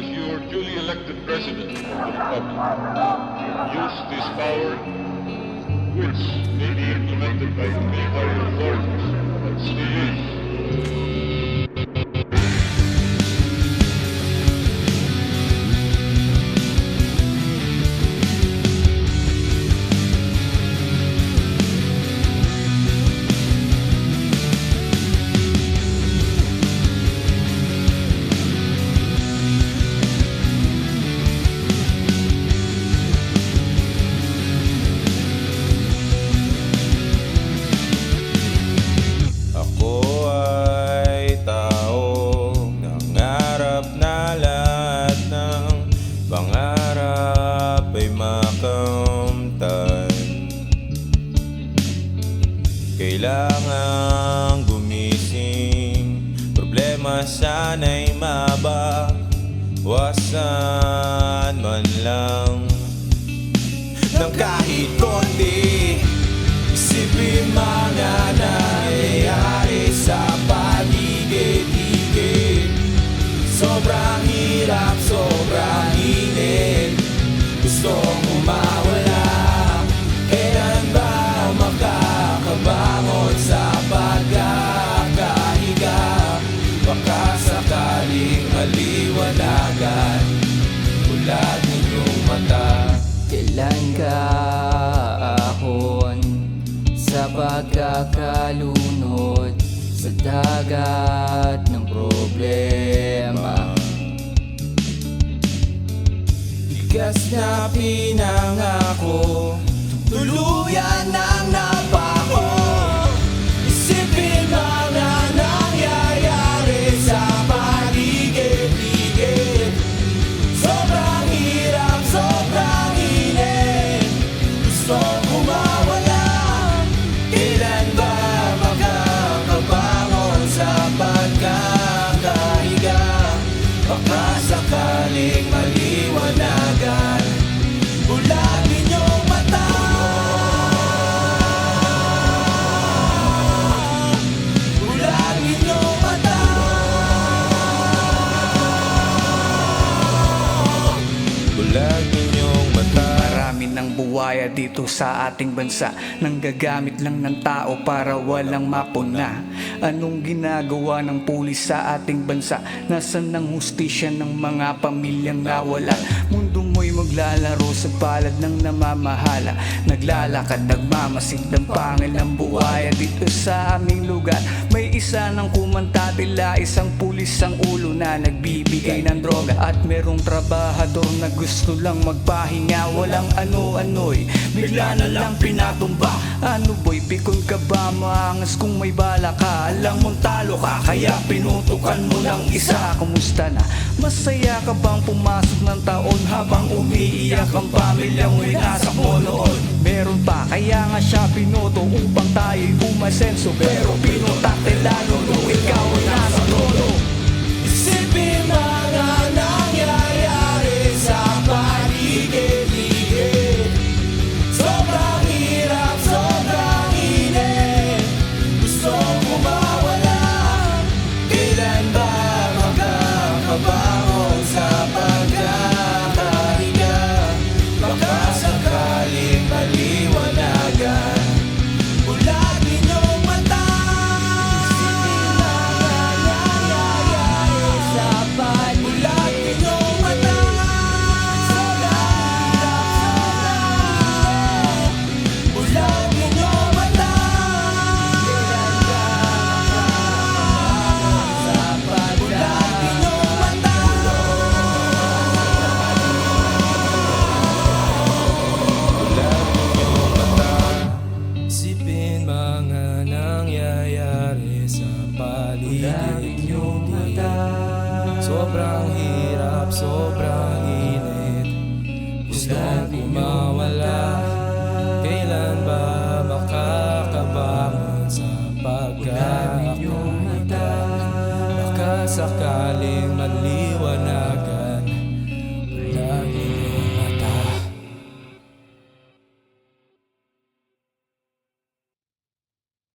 as your duly elected president of the Republic, use this power, which may be implemented by the mabawasan man lang. Ng Kailan ka ahon sa pagkakalunod sa dagat ng problema? Tigas na pinangako buwaya dito sa ating bansa. Nang gagamit lang ng tao para walang mapuna. Anong ginagawa ng pulis sa ating bansa? Nasaan ang hustisya ng mga pamilyang nawala? Mundo mo'y maglalaro sa palad ng namamahala. Naglalakad, nagmamasid ng pangil ng buwaya Dito sa aming lugar May isa ng kumanta tila Isang pulis ang ulo na nagbibigay ng droga. At merong trabahador na gusto lang magpahinga. Walang ano-ano'y bigla na lang pinatumba. Ano boy, pikon ka ba? Maangas kung may bala ka. Alam mong talo ka, kaya pinutukan mo ng isa. Kumusta na? Masaya ka bang pumasok ng taon Habang umiiyak ang pamilya mo'y nasa mo noon Meron pa, kaya nga siya pinoto Upang tayo'y umasenso. Pero pinutakte lalo nung Sobrang hirap, sobrang init. Gusto